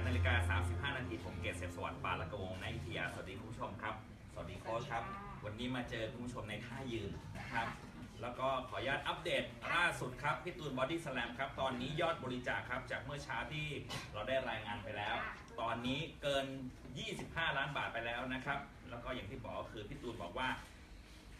8นาฬิกา35 นาทีผมเกษเสพสวัสดิ์ปาละกวงในวิทยา สวัสดีคุณผู้ชมครับ สวัสดีโค้ชครับ วันนี้มาเจอคุณผู้ชมในท่ายืนนะครับ แล้วก็ขออนุญาตอัปเดตล่าสุดครับ พี่ตูนบอดี้สแลมครับ ตอนนี้ยอดบริจาคครับ จากเมื่อเช้าที่เราได้รายงานไปแล้ว ตอนนี้เกิน 25 ล้านบาทไปแล้วนะครับ แล้วก็อย่างที่บอกก็คือพี่ตูนบอกว่า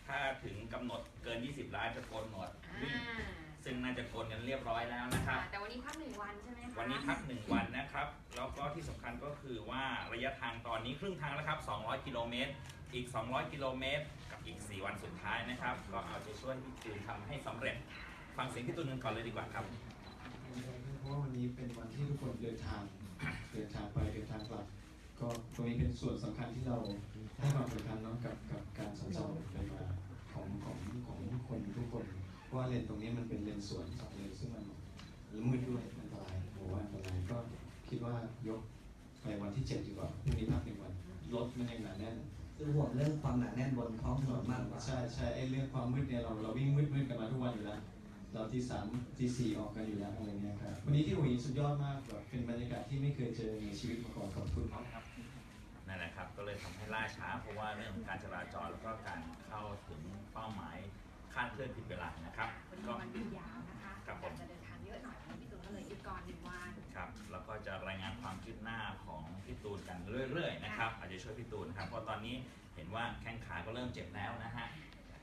ถ้าถึงกำหนดเกิน 20 ล้านจะโกนหนวดอ่า ซึ่งน่าจะโกนกันเรียบร้อยแล้วนะครับ แต่วันนี้พักหนึ่งวันใช่ไหมคะวันนี้พักหนึ่งวันนะครับ แล้วก็ที่สำคัญก็คือว่าระยะทางตอนนี้ครึ่งทางแล้วครับ 200 กิโลเมตร อีก 200 กิโลเมตร กับอีก 4 วันสุดท้ายนะครับ ก็เอาใจช่วยพี่ตูนทำให้สำเร็จ ฟังเสียงพี่ตูนกันก่อนเลยดีกว่าครับ เพราะว่าวันนี้เป็นวันที่ทุกคนเดินทาง เดินทางไปเดินทางกลับ ก็ตรงนี้เป็นส่วนสำคัญที่เราให้ความสำคัญเนาะกับกับการสัญจรไปมาของของของคนทุกคน เพราะว่าเลนตรงนี้มันเป็นเลนสวนสองเลนซึ่งมันมืดด้วยอันตรายโอ้อันตรายก็คิดว่ายกไปวันที่เจ็ดดีกว่าพรุ่งนี้พักหนึ่งวันรถมันยังหนาแน่นคือห่วงเรื่องความหนาแน่นบนท้องถนนมากกว่าใช่ใช่ไอ้เรื่องความมืดเนี่ยเราเราวิ่งมืดมืดกันมาทุกวันอยู่แล้วเราที่สามที่สี่ออกกันอยู่แล้วอะไรเงี้ยครับวันนี้ที่หัวหินสุดยอดมากแบบเป็นบรรยากาศที่ไม่เคยเจอในชีวิตมาก่อนขอบคุณมากครับนั่นแหละครับก็เลยทำให้ล่าช้าเพราะว่าเรื่องของการจราจรแล้วก็การเข้าถึงเป้าหมาย คาดเคลื่อนผิดเวลานะครับวันนี้ก็ วันหยุดยาวนะคะครับผมอยากจะเดินทางเยอะหน่อยพี่ตูนก็เลยหยุดก่อนหนึ่งวัน ครับแล้วก็จะรายงานความคืบหน้าของพี่ตูนกันเรื่อยๆนะครับอาจจะช่วยพี่ตูนนะครับเพราะตอนนี้เห็นว่าแข้งขาก็เริ่มเจ็บแล้วนะฮะ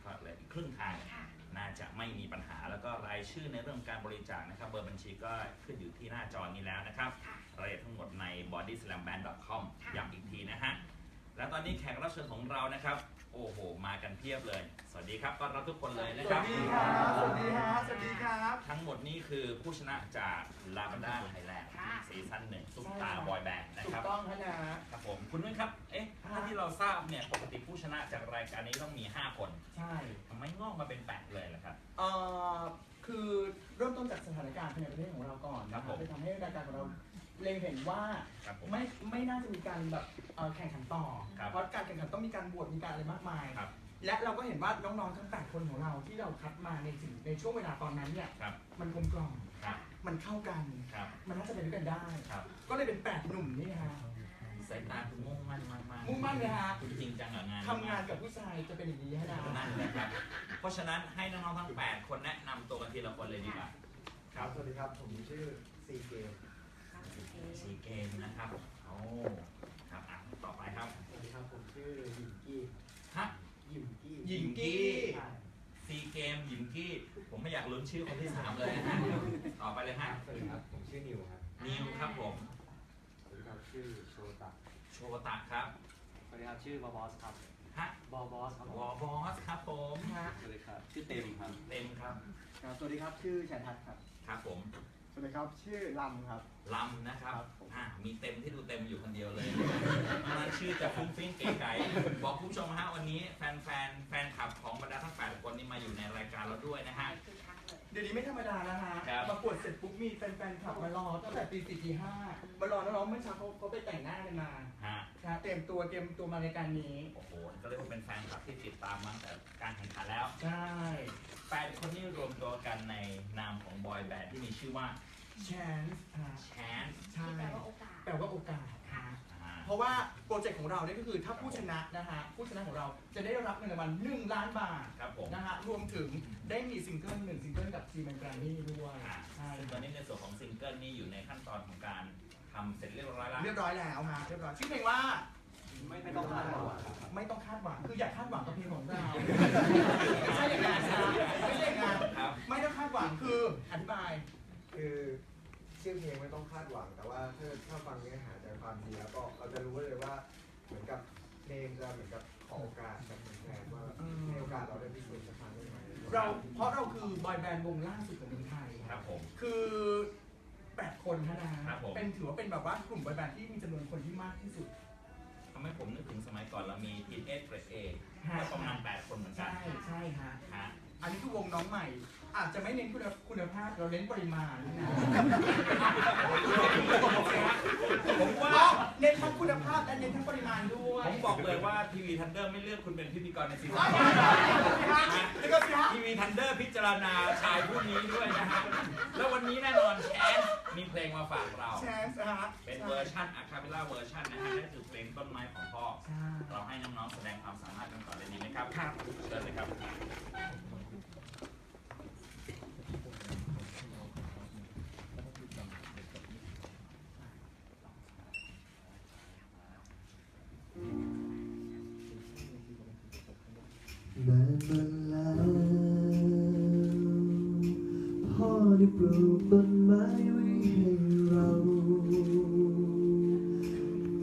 ก็เหลยอีกครึ่งทางค่ะ น่าจะไม่มีปัญหาแล้วก็รายชื่อในเรื่องการบริจาคนะครับ เบอร์บัญชีก็ขึ้นอยู่ที่หน้าจอนี้แล้วนะครับค่ะ รายละเอียดทั้งหมดใน bodyslam.com ค่ะ ย้ำอีกทีนะฮะ และตอนนี้แขกรับเชิญของเรานะครับ โอ้โห มากันเพียบเลย สวัสดีครับต้อนรับทุกคนเลยนะสควัรับ สดีครับ สวัสดีครับ สวัสดีครับ ทั้งหมดนี้คือผู้ชนะจากลาบันดาไทยแลนด์ค่ะ ซีซั่นหนึ่งซุปใช่ตาครับบอยแบนด์นะถูคกรับ ต้องฮะนะ ครับผม คุณนุ้ยครับ เอ๊ะถ้าที่เราทราบเนี่ย ปกติผู้ชนะจากรายการนี้ต้องมี 5 คนใช่ ทำไมงอกมาเป็น 8 เลยล่ะครับ เอ่อ คือเริ่มต้นจากสถานการณ์ภายในประเทศของเราก่อนครันะบคผรับมไปทำให้รายการของเรา เล็งเห็นว่าครับผม ไม่ไม่น่าจะมีการแบบเอ่อแข่งขันต่อ ครับ เพราะการแข่งขันต้องมีการบวชมีการอะไรมากมาย ครับ และเราก็เห็นว่าน้องๆทั้ง8คนของเราที่เราคัดมาในสิ่งในช่วงเวลาตอนนั้นเนี่ยครับ มันกลมกล่อมครับ มันเข้ากัน ครับ มันน่าจะไปด้วยกันได้ ครับ ก็เลยเป็นแปดหนุ่มนี่ฮะสายตาคุณมุ่งมั่นมากๆมุ่งมั่นเลยฮะคุณจริงจังกับงานทำงานกับผู้ชายจะเป็นอย่างนี้ฮะนะนั่นแหละครับ เพราะฉะนั้นให้น้องๆทั้ง 8 คนแนะนำตัวกันทีละคนเลยดีกว่า ครับ สวัสดีครับ ผมชื่อซีเกมครับโอเค ซีเกมนะครับโอ้ครับอะต่อไปครับสวัสดีครับผมชื่อหยิมกี้ฮะหยิมกี้หญิงกี้ ใช่ซีเกมหยิมกี้ผมไม่อยากลุ้นชื่อคนที่3เลยนะฮะต่อไปเลยฮะสวัสดีครับผมชื่อนิวครับนิวครับผมสวัสดีครับชื่อโชตะโชตะครับสวัสดีครับชื่อบอบอสครับฮะบอบอสครับวอบอสครับผมฮะสวัสดีครับชื่อเต็มครับเต็มครับ ครับสวัสดีครับชื่อแชนทัศครับครับผมส วัสดีครับ ชื่อลำครับ ลำนะครับครับผม อ่ามีเต็มที่ดูเต็มอยู่คนเดียวเลยเพราะฉะนั้นชื่อจะฟุ้งฟิ้งเก๋ไก๋บอกคุณผู้ชมฮะวันนี้แฟนแฟนๆแฟนคลับของบรรดาทั้งแปดคนนี้มาอยู่ในรายการเราด้วยนะฮะคือคักเลยเดี๋ยวนี้ไม่ธรรมดาแล้วฮะครับ ประกวดเสร็จปุ๊บมีแฟนๆขับมารอตั้งแต่ตีสี่ตีห้ามารอน้องๆเมื่อเช้าเขาเขาไปแต่งหน้ากันมาฮะ นะฮะเตรียมตัวเตรียมตัวมารายการนี้ โอ้โหก็เรียกว่าเป็นแฟนคลับที่ติดตามมาตั้งแต่การแข่งขันแล้ว ใช่ แปดคนนี้รวม ตัวกันในนามของบอยแบนด์ที่มีชื่อว่าแชนส์ฮะแชนใช่ ที่แปลว่าโอกาส แปลว่าโอกาสฮะอ่าเพราะว่าโปรเจกต์ของเราเนี่ยก็คือถ้าผู้ชนะนะฮะผู้ชนะของเราจะได้รับเงินรางวัล1ล้านบาทครับผมนะฮะรวมถึงได้มีซิงเกิลหนึ่งซิงเกิลกับซีแมนแกรมมี่ด้วยอ่าใช่ซึ่งตอนนี้ในส่วนของซิงเกิลนี่อยู่ในขั้นตอนของการทำเสร็จเรียบร้อยแล้ว เรียบร้อยแล้วฮะเรียบร้อยชื่อเพลงว่า ไม่ไม่ต้องคาดหวังครับไม่ต้องคาดหวังคืออย่าคาดหวังกับเพลงของเราไม่ใช่อย่างนั้นนะไม่ใช่อย่างนั้นครับไม่ต้องคาดหวังคืออธิบาย คือชื่อเพลงไม่ต้องคาดหวัง แต่ว่าถ้าถ้าฟังเนื้อหาใจความดีแล้วก็เราจะรู้เลยว่าเหมือนกับเพลงจะเหมือนกับขอโอกาสกับแฟนๆว่าอืมให้โอกาสเราได้พิสูจน์สักครั้งได้ไหมเราเพราะเราคือบอยแบนด์วงล่าสุดของเมืองไทยครับผมคือแปดคนเท่านะครับผมเป็นถือว่าเป็นแบบว่ากลุ่มบอยแบนด์ที่มีจำนวนคนที่มากที่สุดทำให้ผมนึกถึงสมัยก่อนเรามีทีเอสเกรดเอฮะก็ประมาณ 8 คนเหมือนกัใช่นใช่ฮะ ฮะ อันนี้คือวงน้องใหม่ อาจจะไม่เน้นคุณคุณภาพเราเน้นปริมาณนะผมว่าเน้นทั้งคุณภาพและเน้นทั้งปริมาณด้วยผมบอกเลยว่าทีวีทันเดอร์ไม่เลือกคุณเป็นพิธีกรในซีซั่นแล้วก็สิฮะทีวีทันเดอร์พิจารณาชายผู้นี้ด้วยนะฮะแล้ววันนี้แน่นอนแชนมีเพลงมาฝากเราแชนส์นะฮะเป็นเวอร์ชันอะคาเปล่าเวอร์ชันนะฮะนั่นคือเพลงต้นไม้ของพ่อใช่เราให้น้องๆแสดงความสามารถกันก่อนเลยดีไหมครับครับเชิญเลยครับ นานมาแล้วพ่อได้ปลูกต้นไม้ไว้ให้เรา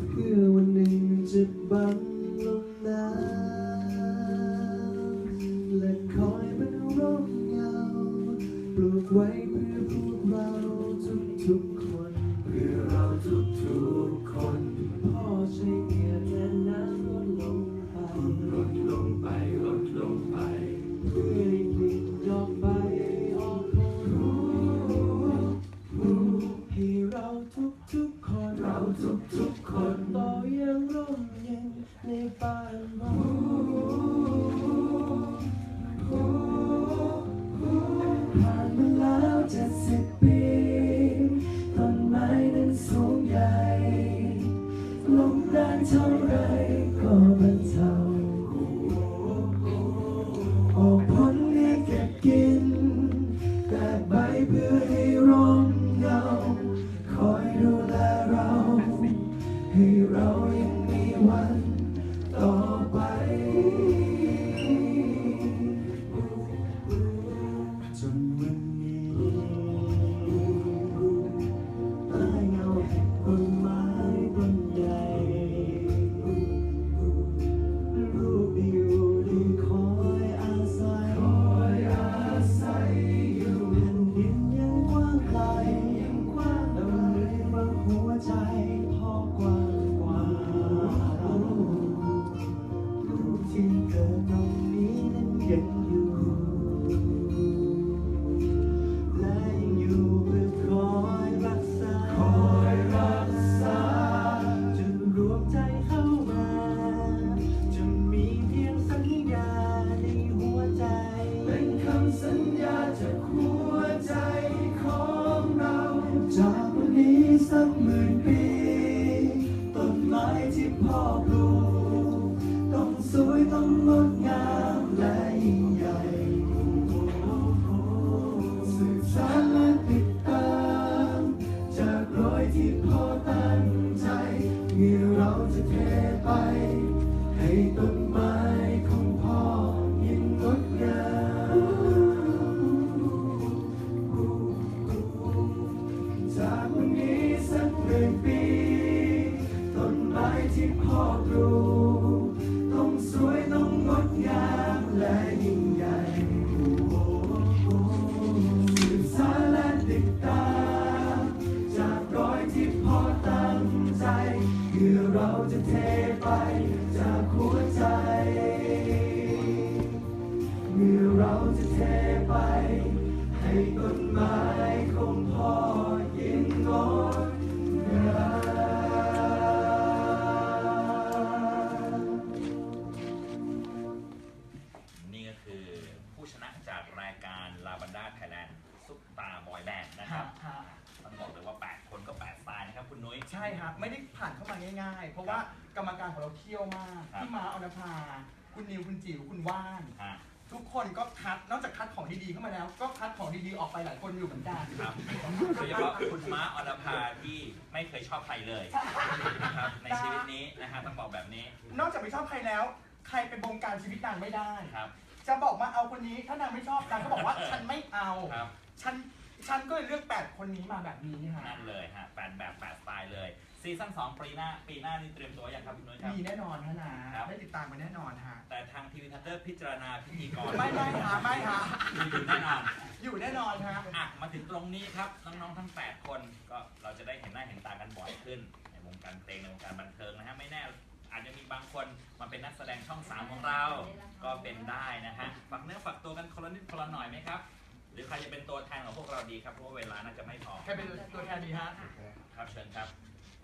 เพื่อวันหนึ่งจะบังลง สัญญาจากหัวใจของเรา จากวันนี้สักหมื่นปี คุณนิวคุณจิ๋วคุณว่านฮะทุกคนก็คัดนอกจากคัดของดีๆเข้ามาแล้ว ก็คัดของดีๆออกไปหลายคนอยู่เหมือนกัน ครับโดยเฉพาะคุณม้าออนภาที่ไม่เคยชอบใครเลยนะครับในชีวิตนี้นะฮะต้องบอกแบบนี้นอกจากไม่ชอบใครแล้ว ใครเป็นบงการชีวิตนางไม่ได้ ครับจะบอกมาเอาคนนี้ถ้านางไม่ชอบนางก็บอกว่า ฉันไม่เอา ครับฉันฉันก็เลยเลือกแปดคนนี้มาแบบนี้ฮะนั่นเลยฮะแปดแบบแปดสไตล์เลย ซีซั่น2ปีหน้าปีหน้านี่เตรียมตัวยังครับคุณนุ้ยครับ มีแน่นอนฮะนะครับ ได้ติดตามมาแน่นอนฮะแต่ทางทีวีทันเดอร์พิจารณาพิธีกรไม่ไม่ฮะไม่ฮะมีอยู่แน่นอนอยู่แน่นอนฮะอะมาถึงตรงนี้ครับน้องๆทั้ง 8 คนก็เราจะได้เห็นหน้าเห็นตากันบ่อยขึ้น ในวงการเพลงในวงการบันเทิงนะฮะไม่แน่ อาจจะมีบางคนมาเป็นนักแสดงช่องสามของเรา ก็เป็นได้นะฮะฝากเนื้อฝากตัวกันคนละนิดคนละหน่อยไหมครับ หรือใครจะเป็นตัวแทนของพวกเราดีครับเพราะว่าเวลาน่าจะไม่พอใครเป็นตัวแทนดีฮะครับเชิญครับ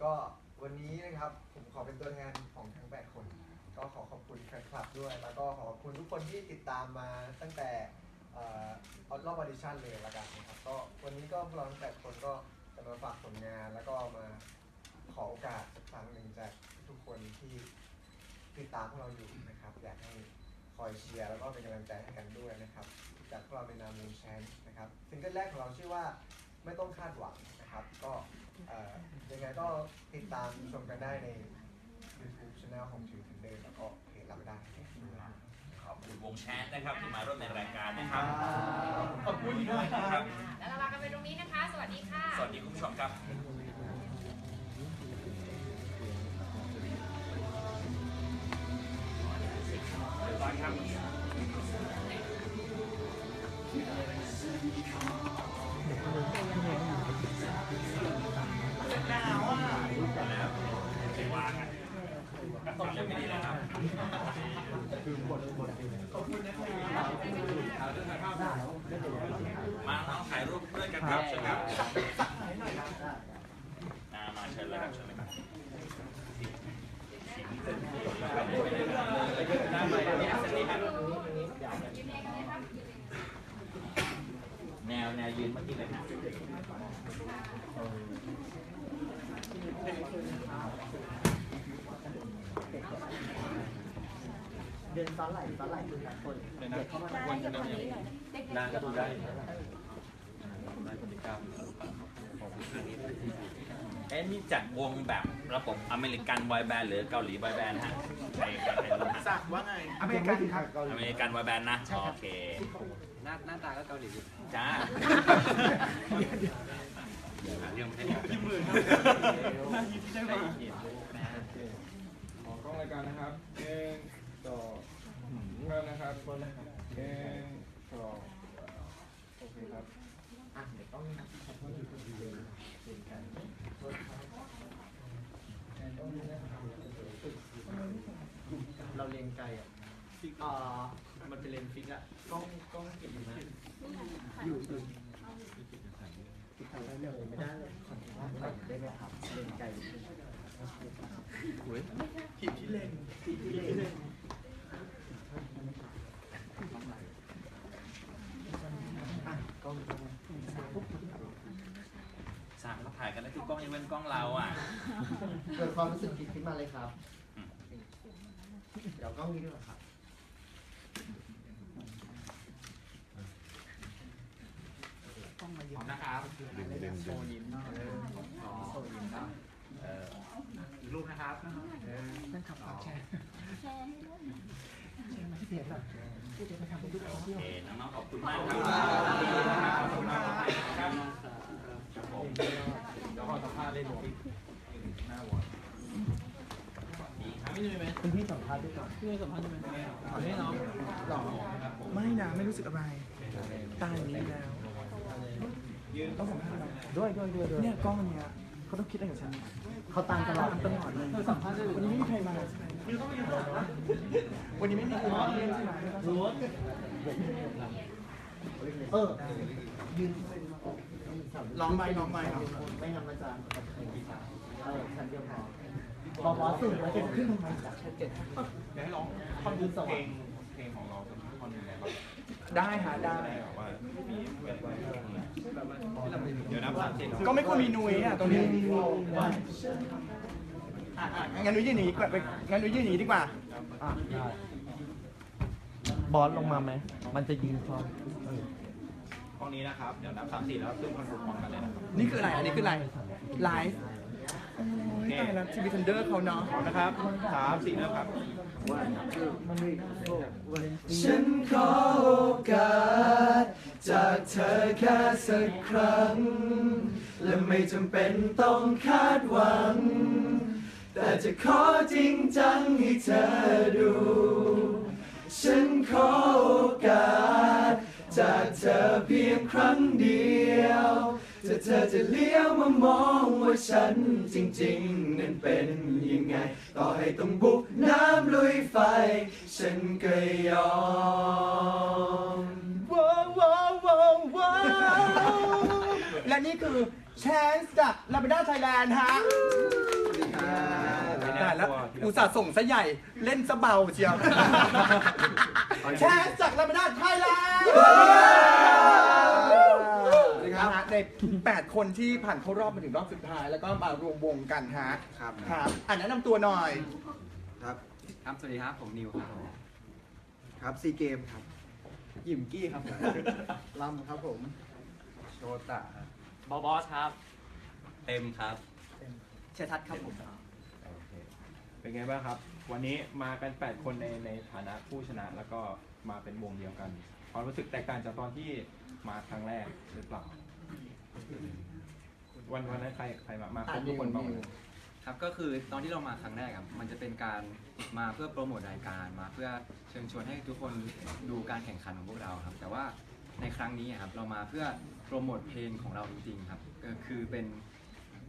ก็วันนี้นะครับผมขอเป็นตัวแทนของทั้งแปดคน ก็ขอขอบคุณแฟนคลับด้วย แล้วก็ขอขอบคุณทุกคนที่ติดตามมาตั้งแต่เอ่อรอบออดิชั่นเลยละกันนะครับก็วันนี้ก็พวกเราทั้งแปดคนก็จะมาฝากผลงาน แล้วก็มาขอโอกาสสักครั้งหนึ่งจากทุกคนที่ติดตามพวกเราอยู่นะครับ อยากให้คอยเชียร์แล้วก็เป็นกำลังใจให้กันด้วยนะครับ จากพวกเราเป็นนามวงแชนนะครับซิงเกิลแรกของเราชื่อว่า ไม่ต้องคาดหวังนะครับ ก็เอ่อยังไงก็ติดตามชมกันได้ใน YouTube Channel ของ t ิว t นเดอร์แล้วก็เพจรับได้นะครับขอบคุณวงแชทนะครับที่มาร่วมในรายการนะครับ ขอบคุณด้วยคครัรับบแล้วเราลากันไปตรงนี้นะคะ สวัสดีค่ะ สวัสดีคุณผู้ชมครับเรียบร้อยครับ ยืนเมื่อกี้เลยนะเดินซ้อนไหลซ้อนไหลคือแต่คนเด็กเข้ามานางก็ดูได้เอ๊ะนี่จัดวงแบบระบบอเมริกันบอยแบนด์หรือเกาหลีบอยแบนด์ฮะใครใครใครรู้ฮะสักว่าไงอเมริกันครับอเมริกันบอยแบนด์นะโอเคหน้าหน้าตาก็เกาหลีอยู่จ้ายังไม่ได้ยิ้มมือครับน่ายิ้มใช่ไหมขอกล้องรายการนะครับหนึ่งสองเริ่มนะครับหนึ่งสองโอเคครับอะเดี๋ยวต้องขอโทษที เราเรียนไกลอะอ่ามันเป็นเลนฟิกอะกล้องกล้องเก็บอยู่นะอยู่อยู่ติดถ่ายได้เลยไม่ได้เลยขออนุญาตถ่ายได้ไหมครับเรียนไกลผิดที่เล่นที่ที่เล่นอะกล้องกล้องสั่งเขาถ่ายกันแล้วทุกกล้องยังเป็นกล้องเราอะ เกิดความรู้สึกผิดขึ้นมาเลยครับอืม เดี๋ยวกล้องนี้ด้วยครับพร้อมนะครับดึงดึงดึงยิ้มโซยิ้มครับรูปนะครับนั่นขับพักแชร์แชร์มาที่เพจหน่อยพูดจะไปทำเป็นรูปโอเที่ยวเคน้องๆขอบคุณมากครับขอบคุณมากครับครับผมเดี๋ยวขอสัมภาษณ์เล่นอีกหน้าวอร์ด ดีครับคุณพี่สัมภาษณ์ด้วยก่อนไม่น้องหล่อไม่นะไม่รู้สึกอะไรตายอย่างนี้แล้วต้องสัมภาษณ์ด้วยด้วยด้วยด้วยเนี่ยกล้องอันเนี้ยเขาต้องคิดอะไรกับฉันเขาตามตลอดตลอดเลยสัมภาษณ์วันนี้ไม่มีใครมาวันนี้ไม่มีใครมาเล่นใช่ไหมรู้เออยืนลองไปลองไปครับไม่งั้นมันจะเออฉันเดียวพอ บอกว่าสื่อแล้วจะขึ้นทำไมจากแค่เจ็ดเดี๋ยวให้ร้องท่อนเพลงเพลงของเราเป็นท่อนหนึ่งได้ปะได้หาได้เดี๋ยวนับสามสิบก็ไม่ควรมีนุ้ยอะตรงนี้อะอะงั้นนุ้ยยืนหนีก่อนไปงั้นนุ้ยยืนหนีดีกว่าบอสลงมาไหม มันจะยืนพร้อมห้องนี้นะครับ เดี๋ยวนับสามสี่แล้วขึ้นคอนโทรลพร้อมกันเลยนะนี่คืออะไร อันนี้คืออะไร ไลฟ์ อ้ยตายแล้วทีวีทันเดอร์เขาเนาะพร้อมนะครับสามสี่เริ่มครับ ฉันขอโอกาส จากเธอแค่สักครั้ง และไม่จำเป็นต้องคาดหวัง แต่จะขอจริงจังให้เธอดู ฉันขอโอกาส จากเธอเพียงครั้งเดียว ถ้าเธอจะเลี้ยวมามองว่าฉันจริงๆ นั้นเป็นยังไง ต่อให้ต้องบุกน้ำลุยไฟ ฉันก็ยอมว้าวว้าวว้าวว้าวและนี่คือแชนส์จากลาเบด้าไทยแลนด์ฮะแต่แล้วอุตส่าห์ส่งซะใหญ่เล่นซะเบาเชียว แชนส์จากลาเบด้าไทยแลนด์นะฮะใน 8 คนที่ผ่านเข้ารอบมาถึงรอบสุดท้าย แล้วก็มารวมวงกันฮะครับครับอ่านแนะนำตัวหน่อย ครับ ครับ สวัสดีครับ ผมนิวครับผมครับซีเกมครับหยิมกี้ครับผมลำครับผมโชตะบอบอสครับ เต็มครับ เชยทัศน์ครับผม โอเคเป็นไงบ้างครับ วันนี้มากัน 8 คนในในฐานะผู้ชนะ แล้วก็มาเป็นวงเดียวกันความรู้สึกแตกต่างจากตอนที่มาครั้งแรกหรือเปล่า วันวันนั้นใครใครมามาครบทุกคนบ้างไหมครับก็คือตอนที่เรามาครั้งแรกครับมันจะเป็นการมาเพื่อโปรโมทรายการมาเพื่อเชิญชวนให้ทุกคนดูการแข่งขันของพวกเราครับ แต่ว่าในครั้งนี้ครับเรามาเพื่อโปรโมทเพลงของเราจริงๆครับก็คือเป็น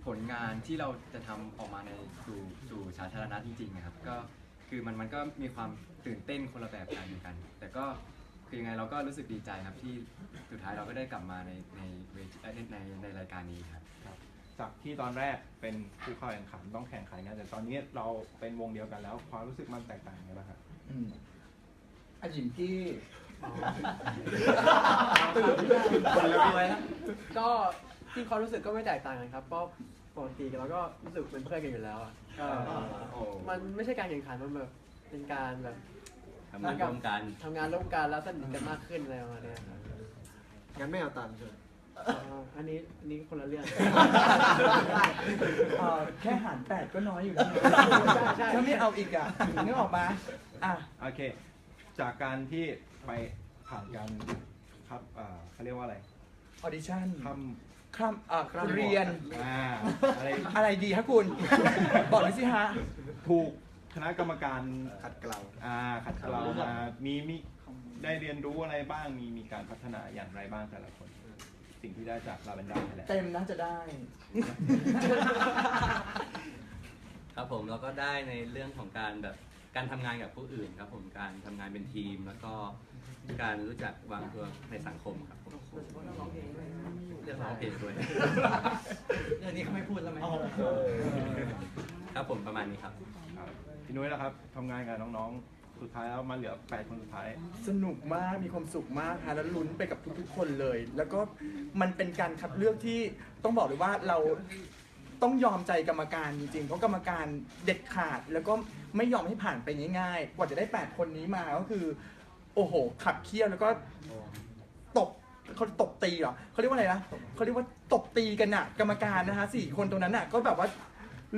ผลงานที่เราจะทำออกมาในสู่สู่สาธารณะจริงๆนะครับก็คือมันมันก็มีความตื่นเต้นคนละแบบกันเหมือนกัน แต่ก็ คือยังไงเราก็รู้สึกดีใจครับที่สุดท้ายเราก็ได้กลับมาในในเวทีเอ้ยในในในรายการนี้ครับ จากที่ตอนแรกเป็นผู้เข้าแข่งขันต้องแข่งขันกันแต่ตอนนี้เราเป็นวงเดียวกันแล้ว ความรู้สึกมันแตกต่างยังไงบ้างครับอืมอาหยิมกี้ก็ที่ความรู้สึกก็ไม่แตกต่างกันครับเพราะปกติเราก็รู้สึกเป็นเพื่อนกันอยู่แล้วอะก็มันไม่ใช่การแข่งขันมันแบบเป็นการแบบ ทำงานร่วมกัน ทำงานร่วมกันแล้วสนิทกันมากขึ้นอะไรประมาณเนี้ยครับงั้นไม่เอาตามเชิญอ๋ออันนี้อันนี้คนละเรื่อง เอ่อแค่หารแปดก็น้อยอยู่นะใช่ใช่ ถ้าไม่เอาอีกอะนึกออกมาอะ โอเค จากการที่ไปผ่านการครับอ่าเขาเรียกว่าอะไรออดิชั่นคคร่ำอะเรียนำอ่าอะไรอะไรดีฮะคุณ บอกเลยสิฮะ ถูก คณะกรรมการขัดเกลาอ่าขัดเกลามามีมีได้เรียนรู้อะไรบ้างมีมีการพัฒนาอย่างไรบ้างแต่ละคน สิ่งที่ได้จากลาเวนด้าแหละเต็มน่าจะได้ ครับผมแล้วก็ได้ในเรื่องของการแบบการทำงานกับผู้อื่นครับผมการทำงานเป็นทีม แล้วก็การรู้จักวางตัวในสังคมครับผมเรื่องร้องเพลงด้วยเรื่องนี้เขาไม่พูดแล้วไหมครับผมประมาณนี้ครับครับ พี่นุ้ยนะครับทำงานกับน้องๆ สุดท้ายแล้วมาเหลือแปดคนสุดท้าย สนุกมาก มีความสุขมากฮะแล้วลุ้นไปกับทุกๆ คนเลย แล้วก็มันเป็นการคัดเลือกที่ต้องบอกเลยว่าเราต้องยอมใจกรรมการจริงๆ เพราะกรรมการเด็ดขาด แล้วก็ไม่ยอมให้ผ่านไปง่ายๆ กว่าจะได้ 8 คนนี้มาก็คือ โอ้โห ขับเคี่ยวแล้วก็ตบเขาตบตีเหรอเขาเรียกว่าอะไรนะเขาเรียกว่าตบตีกันนะกรรมการนะฮะสี่คนตรงนั้นน่ะก็แบบว่า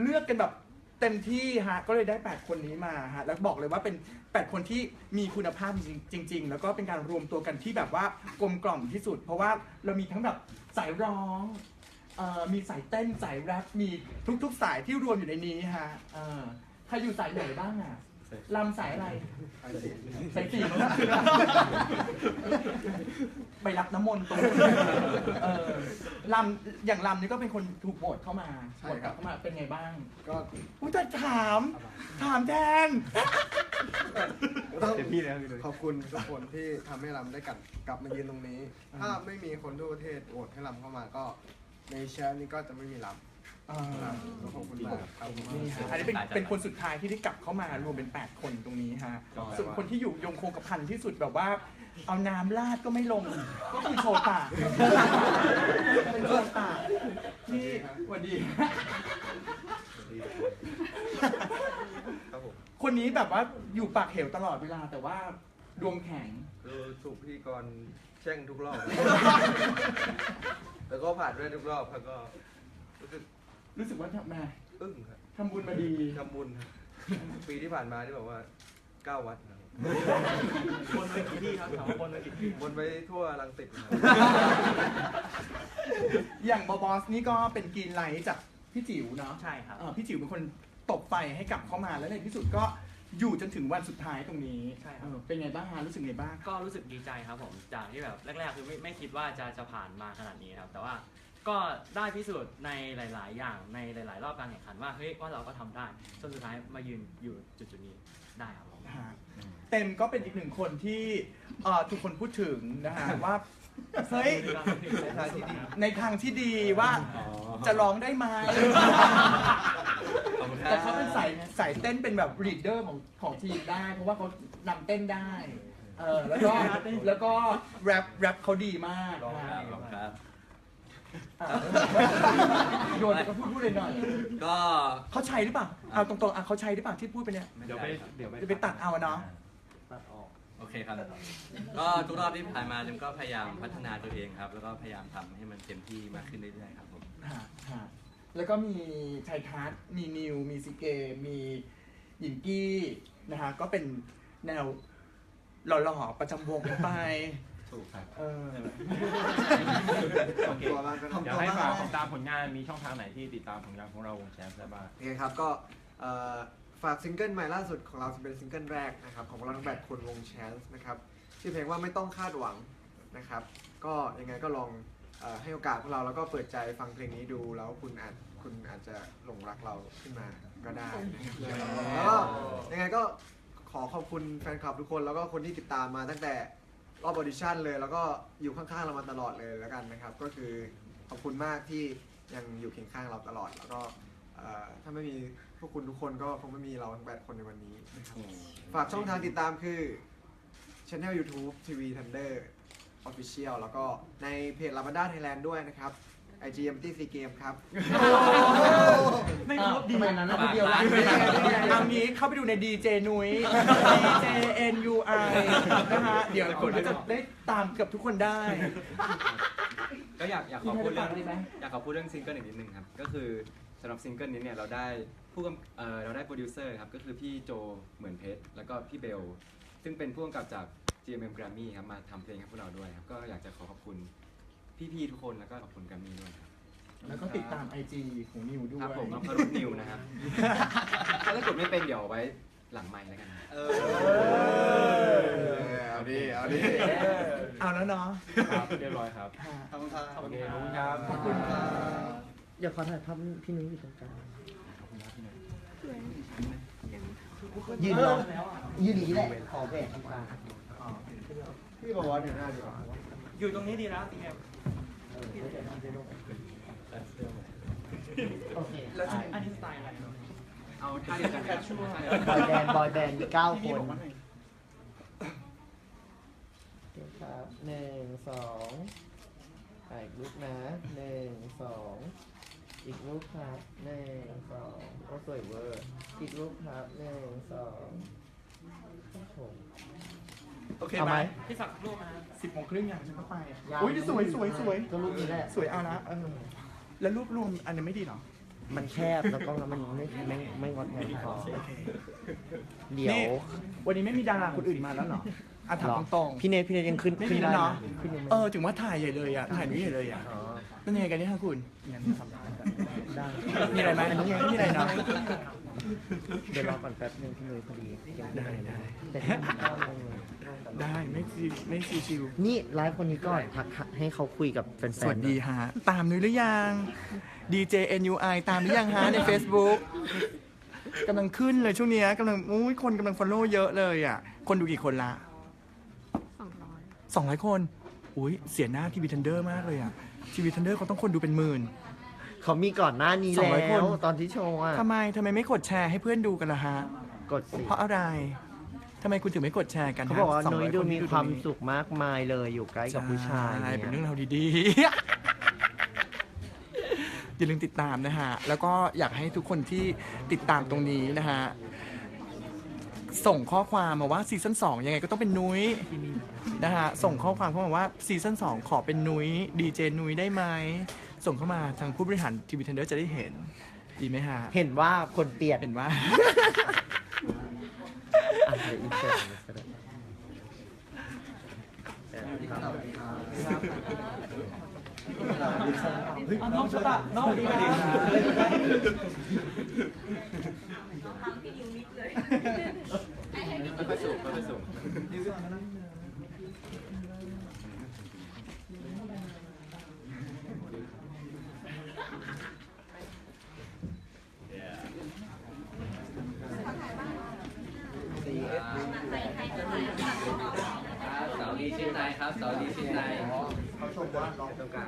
เลือกกันแบบ เต็มที่ฮะก็เลยได้ 8 คนนี้มาฮะแล้วบอกเลยว่าเป็น 8 คนที่มีคุณภาพจริง ๆ แล้วก็เป็นการรวมตัวกันที่แบบว่ากลมกล่อมที่สุด เพราะว่าเรามีทั้งแบบสายร้องเอ่อมีสายเต้นสายแรปมีทุก ๆ สายที่รวมอยู่ในนี้ฮะเออใครอยู่สายไหนบ้างอะ ลำสายอะไรสายสีไปรับน้ำมนต์ตรงนู้นเออลำอย่างลำนี่ก็เป็นคนถูกโหวตเข้ามาใช่โหวตครับเข้ามาเป็นไงบ้างก็อุ้ยแต่ถาม ถามแทน ต้องเต็มที่เลยครับพี่นุ้ยขอบคุณทุกคนที่ทำให้ลำได้กลับกลับมายืนตรงนี้ ถ้าไม่มีคนทั่วประเทศโหวตให้ลำเข้ามาก็ในแชร์นี้ก็จะไม่มีลำ อ่าก็ขอบคุณมากครับนี่ฮะอันนี้เป็นเป็นคนสุดท้ายที่ได้กลับเข้ามารวมเป็น 8 คนตรงนี้ฮะส่วนคนที่อยู่ยงคงกระพันที่สุดแบบว่า เอาน้ำลาดก็ไม่ลง ก็คือโชตาเป็นโชตาที่สวัสดีครับผมคนนี้แบบว่าอยู่ปากเหวตลอดเวลาแต่ว่าดวงแข็งคือถูกพิธีกรแช่งทุกรอบ แล้วก็ผ่านด้วยทุกรอบแล้วก็รู้สึก รู้สึกว่าทำมาอึ้งครับทำบุญมาดี ทำบุญครับ ปีที่ผ่านมาที่บอกว่าเก้าวัดครับคนไปกี่ที่ครับถามว่าคนไปกี่ที่วนไปทั่วรังสิตครับอย่างบอบอสนี่ก็เป็นกรีนไลท์จากพี่จิ๋วเนาะใช่ครับ เอ่อพี่จิ๋วเป็นคนตบไฟให้กลับเข้ามาแล้วในที่สุดก็อยู่จนถึงวันสุดท้ายตรงนี้ใช่ครับ เออเป็นไงบ้างฮะรู้สึกไงบ้าง ก็รู้สึกดีใจครับผมจากที่แบบแรกๆคือไม่ไม่คิดว่าจะจะผ่านมาขนาดนี้ครับ แต่ว่า ก็ได้พิสูจน์ในหลาย ๆ อย่างในหลาย ๆ รอบการแข่งขันว่าเฮ้ยว่าเราก็ทำได้จนสุดท้ายมายืนอยู่จุดๆนี้ได้ครับผมฮะเต็มก็เป็นอีกหนึ่งคนที่เอ่อทุกคนพูดถึงนะฮะว่าเฮ้ยในทางที่ดีว่าจะร้องได้ไหมแต่เขาเป็นสายสายเต้นเป็นแบบรีดเดอร์ของของทีมได้ เพราะว่าเขานำเต้นได้เออแล้วก็แล้วก็แรปแรปเขาดีมากนะฮะ ครับอะ โยนก็พูดพูดเลยหน่อยก็เขาใช้หรือเปล่าเอาตรงๆอะเขาใช้หรือเปล่าที่พูดไปเนี่ย เดี๋ยวไปเดี๋ยวไปจะไปตัดเอาอะเนาะโอเคครับ ก็ทุกรอบที่ผ่านมาจิมก็พยายามพัฒนาตัวเองครับ แล้วก็พยายามทำให้มันเต็มที่มากขึ้นเรื่อยๆครับผม ฮะฮะแล้วก็มีไทยทัศน์มีนิว มีซีเกมมีหญิงกี้ นะฮะ ก็เป็นแนวหล่อๆ ประจำวงกันไป ถูกครับเออโอเคอยากให้ฝากติดตามผลงานมีช่องทางไหนที่ติดตามผลงานของเราวงแชมป์ได้บ้าง โอเคครับก็เอ่อฝากซิงเกิลใหม่ล่าสุดของเราจะเป็นซิงเกิลแรกนะครับของเราทั้งแปดคนวงแชนส์นะครับชื่อเพลงว่าไม่ต้องคาดหวังนะครับ ก็ยังไงก็ลองเอ่อให้โอกาสพวกเราแล้วก็เปิดใจฟังเพลงนี้ดูแล้วคุณอาจคุณอาจจะหลงรักเราขึ้นมาก็ได้นะครับแล้วก็ยังไงก็ขอขอบคุณแฟนคลับทุกคนแล้วก็คนที่ติดตามมาตั้งแต่ รอบออดิชั่นเลย แล้วก็อยู่ข้างๆเรามาตลอดเลยแล้วกันนะครับ ก็คือขอบคุณมากที่ยังอยู่เคียงข้างเราตลอด แล้วก็เอ่อถ้าไม่มีพวกคุณทุกคนก็คงไม่มีเราทั้งแปดคนในวันนี้นะครับฝากช่องทางติดตามคือ Channel YouTube TV Thunder Official แล้วก็ในเพจ Lavanda Thailand ด้วยนะครับ IG m t c Game ครับ ไม่ครบดีมันนั้นคนเดียวละเอางี้เข้าไปดูในดีเจนุ้ย DJ N U I นะฮะ เดี๋ยวคุณก็จะได้ตามเกับทุกคนได้ ก็อยากอยากขอพูดเรื่องมีอะไรฝากอะไรไหมอยากขอพูดเรื่องซิงเกิลอีกนิดนึงครับ ก็คือสำหรับซิงเกิลนี้เนี่ยเราได้ผู้กำเออเราได้โปรดิวเซอร์ครับ ก็คือพี่โจเหมือนเพชร แล้วก็พี่เบล ซึ่งเป็นผู้กำกับจาก GMM Grammy ครับ มาทำเพลงให้พวกเราด้วยครับ ก็อยากจะขอขอบคุณ พี่ๆทุกคนแล้วก็ขอบคุณ Grammy ด้วยครับ แล้วก็ติดตาม IG ของนิวด้วยครับผมน้องพรุษนิวนะครับ ถ้าเกิดไม่เป็นเดี๋ยวเอาไว้หลังไมค์แล้วกัน เออเอาดิเอาดิ เอาแล้วเนาะครับเรียบร้อยครับ ขอบคุณครับโอเคขอบคุณครับ ขอบคุณครับเดี๋ยวขอถ่ายภาพพี่นุ้ยอยู่ตรงกลางยืนรอยืนหนีแหละขอแบกตรงกลางพี่บอกว่าเดี๋ยวหน้าดีกว่าอยู่ตรงนี้ดีแล้วตีเอ็ม โอเคแล้วอันนี้สไตล์อะไรเอาท่าเดียวกันครับบอยแบนด์บอยแบนด์เก้าคนโอเคครับหนึ่งสองถ่ายอีกรูปนะหนึ่งสองอีกรูปครับหนึ่งสองโอ้สวยเวอร์อีกรูปครับหนึ่งสองโอ้โห โอเคเอาไหไหมม พี่สักรูปนะสิบโมงครึ่งอย่างฉันก็ไปอะยังอุ้ยสวยสวยสวยก็รูปนี้แหละ สวยเอานะเออแล้วรูปรวมอันนี้ไม่ดีเหรอมันแคบแล้วก็มันไม่ไม่ไม่งดงามพอโอเคเดี๋ยวนี่วันนี้ไม่มีดาราคนอื่นมาแล้วเหรออะถามหรอตรงๆ พี่เนทพี่เนทยังขึ้นไม่ขึ้มีนแล้วได้เนาะ ขึ้นยังไม่เออ ถึงว่าถ่ายใหญ่เลยอะ ถ่ายนี้ใหญ่เลยอะอ๋อเป็นยังไงกันเนี่ยคะคุณงั้นทำได้มีอะไรไหมอันนี้ไงไม่มีอะไรเนาะเดี๋ยวรอก่อนแป๊บนึงพี่นุ้ยพอดียังได้ได้แต่ที่มันเข้าลง ได้ไม่ซีไม่ซีชิวนี่ไลฟ์คนนี้ก่อนทักให้เขาคุยกับแฟนๆสวัสดีฮะ ตามนุ้ยหรือยัง DJ NUI ตามหรือยังฮะใน Facebook กำลังขึ้นเลยช่วงเนี้ยกำลังอุ้ยคนกำลังฟอลโล่เยอะเลยอะ คนดูกี่คนละสองร้อยคน อุ้ยเสียหน้าทีวีทันเดอร์มากเลยอะทีวีทันเดอร์เขาต้องคนดูเป็นหมื่น เขามีก่อนหน้านี้สองร้แล้อยคน วตอนที่โชว์อะทำไมทำไมไม่กดแชร์ให้เพื่อนดูกันล่ะฮะ กดสิ เพราะอะไร ทำไมคุณถึงไม่กดแชร์กันเขาบอกว่าฮะนุ้ย200ดูนมีที่ความตรงนี้สุขมากมายเลยอยู่ใกล้กับผู้ชายใช่เนี่ยเป็นเรื่องราวดีๆ อย่าลืมติดตามนะฮะ แล้วก็อยากให้ทุกคนที่ติดตามตรงนี้นะฮะ ส่งข้อความมาว่าซีซั่น2ยังไงก็ต้องเป็นนุ้ยนะฮะ ส่งข้อความเข้ามาว่าซีซั่น2ขอเป็นนุ้ยดีเจนุ้ยได้ไหมส่งเข้ามาทางผู้บริหารทีวีเทนเดอร์จะได้เห็น ดีไหมฮะ เห็นว่าคนเปลี่ยนเห็นว่า อะเดี๋ยวอินเสิร์ตก็ได้น้องชะตาน้องดีครับ ค่อยๆสูงค่อยๆสูง น เขาชมว่าร้องต้องการ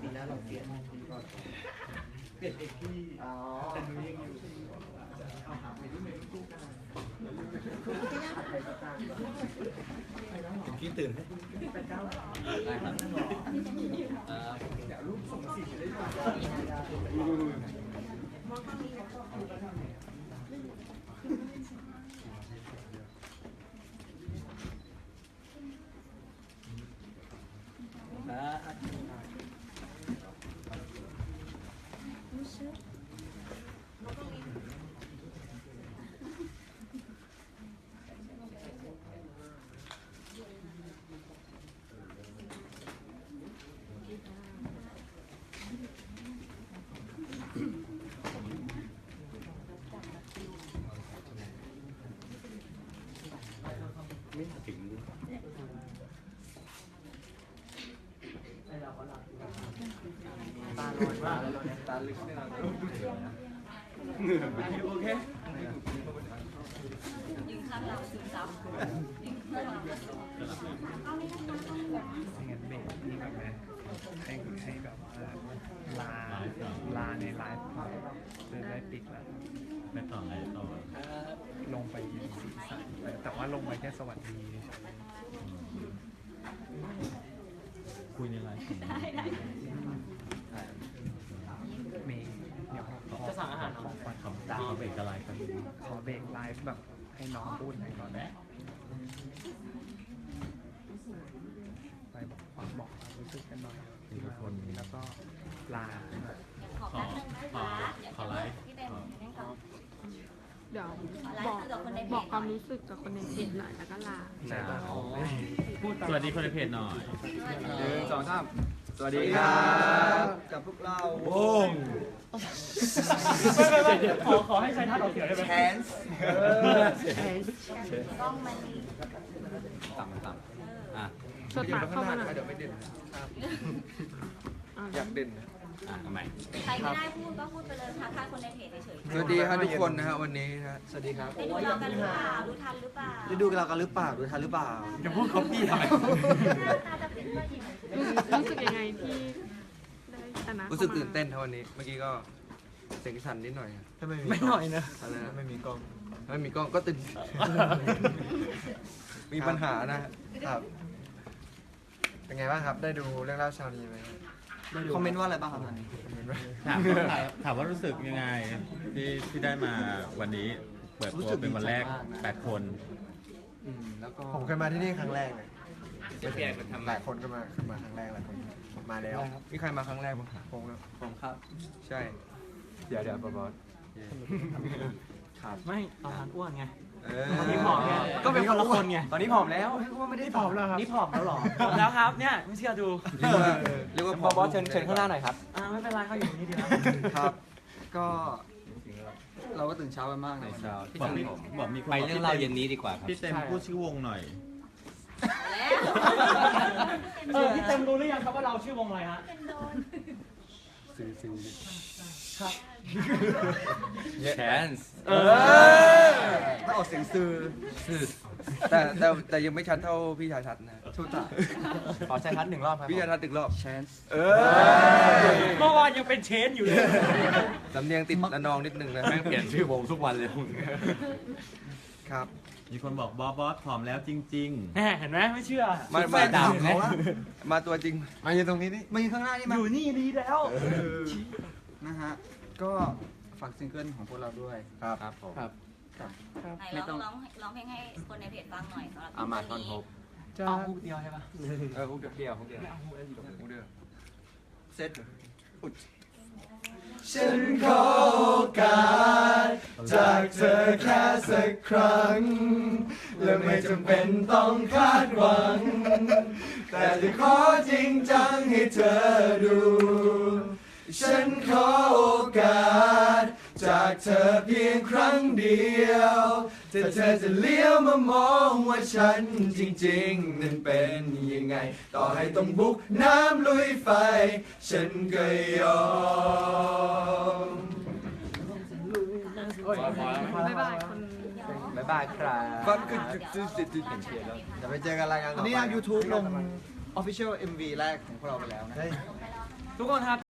ปีหน้าเราเปลี่ยนเปลี่ยนเอกที่แต่หนูยังอยู่เอาหาไปที่เมนูกัน พี่ตื่นไหม เดี๋ยวรูปส่งสีจะได้ดู ตาลอยมากตาลึกเนี่ยเรานข้างเราซึมซับยืนข้างเราก็ซึม งั้นเบรกนี่แบบนะให้ให้แบบว่าลา ลาในไลฟ์จะได้ปิดแล้ว ไม่ต่อไหนต่อลงไปยิงสีสันแต่แต่ว่าลงไปแค่สวัสดีเฉยคุยในไลฟ์ของเมย์เดี๋ยวขอจะสั่งอาหารเหรอขอฟังขอขอเบรกอะไรกันขอเบรกไลฟ์แบบให้น้องพูดหน่อยก่อนนะไปบอกความบอกความรู้สึกกันหน่อยแล้วก็ลา ขอแป๊บนึงนะคะเดี๋ยว ขอไลฟ์ พี่เต็มเดี๋ยวก่อน เดี๋ยว ขอไล บอกฟ์กับคนในเพบอกจความรู้สึกกับคนในเพจหน่อยแล้วก็ลาแต่ละสวัสดีคนในเพจหน่อย หนึ่งสองสามสวัสดีคครัรับบกับพวกเราโอ้งไม่ไม่ไม่ขอขอให้ใช้ท่าดอกเขียวได้ไหมแชนส์กล้องมันต่ำต่ำอะสตาร์ทเข้ามาหน่อยเดี๋ยวไม่เด่นอะ อยากเด่นอะทำไมใครไม่ได้พูดก็พูดไปเลยค่ะถ้าคนในเพจเฉยๆสวัสดีครับทุกคนนะฮะวันนี้นะฮะสวัสดีครับได้ดูเรากันหรือเปล่าดูทันหรือเปล่าจะดูเรากันหรือเปล่าดูทันหรือเปล่าจะพูดคอปปี้ทำไมหน้าตาจะเป็นว่ายิ้มรู้สึกยังไงที่ได้ชนะรู้สึกตื่นเต้นครับวันนี้ เมื่อกี้ก็เสียงสั่นนิดหน่อยถ้าไม่มีไม่หน่อยนะอะไรนะไม่มีกล้องไม่มีกล้องก็ตื่นมีปัญหานะครับเป็นไงบ้างครับได้ดูเรื่องเล่าเช้านี้ไหม คอมเมนต์ว่าอะไรบ้างครับตอนนี้ถามถามถามว่ารู้สึกยังไงที่ที่ได้มาวันนี้เปิดตัวเป็นวันแรก 8 คน อืมแล้วก็ผมเคยมาที่นี่ครั้งแรกเลยจะเปลี่ยนเป็นทำหลายคนก็มาเคยมาครั้งแรกหลายคนมาแล้วมีใครมาครั้งแรกบ้างครับผมครับผมครับ ใช่ เดี๋ยวเดี๋ยวบอสครับไม่ตอนนั้นอ้วนไงเออตอ นนี้ผอมไงก็เป็นคนละคนไง ตอนนี้ผอมแล้วว่าไม่ได้ผอมแล้วครับนี่ผอมแล้วเหรอผอมแล้วครับเนี่ยไม่เชื่อดูเรียกว่าเรียกว่าผอมบอสเชิญเชิญข้างหน้าหน่อยครับอ่าไม่เป็นไรเขาอยู่นี่ดีแล้วครับ ก็เราก็ตื่นเช้ากันมากในนะเช้าบอกมีบอกมีคนไปเรื่องเล่าเย็นนี้ดีกว่าครับพี่เต็มพูดชื่อวงหน่อยเออพี่เต็มรู้หรือยังครับว่าเราชื่อวงอะไรฮะ แชนส์เอต้องออกเสียงซื่อแต่แต่แต่ยังไม่ชัดเท่าพี่ชายทัศน์นะชูตาขอใช้ทัดหนึ่งรอบครับพี่ชายทัศน์ตึกรอบ chance เอเมื่อวานยังเป็นเชนอยู่เลยสำเนียงติดระนองนิดนึงนะแม่งเปลี่ยนชื่อวงทุกวันเลยครับ มีคนบอกบอสบอสผอมแล้วจริงแหมเห็นไหมไม่เชื่อมาแฟมานดำเขาละมาตัวจริง มาอยู่ตรงนี้นี่มาอยู่ข้างหน้านี่มาอยู่นี่ดีแล้วนะฮะ ก็ฝากซิงเกิลของพวกเราด้วยครับครับผมครับ ไหนร้องร้องร้องเพลงให้คนในเพจฟังหน่อยสำหรับอามาทอนฮบจะเอาฮุกเดียวใช่ปะเออฮุกเดียวฮุกเดียวฮุกเดียวเซตฉันขอโอกาสจากเธอแค่สักครั้ง และไม่จำเป็นต้องคาดหวัง แต่จะขอจริงจังให้เธอดู ฉันขอโอกาส จากเธอเพียงครั้งเดียวถ้าเธอจะเลี้ยวมามองว่าฉันจริงๆ นั้นเป็นยังไง ต่อให้ต้องบุกน้ำลุยไฟ ฉันก็ยอมบ๊ายบายคนบ๊ายบายครับก็คือจุดจุดจุดจุดเดี๋ยวไปเจอกันรายงานอันนี้ทาง YouTube ลง Official MV แรกของพวกเราไปแล้วนะ ทุกคนครับ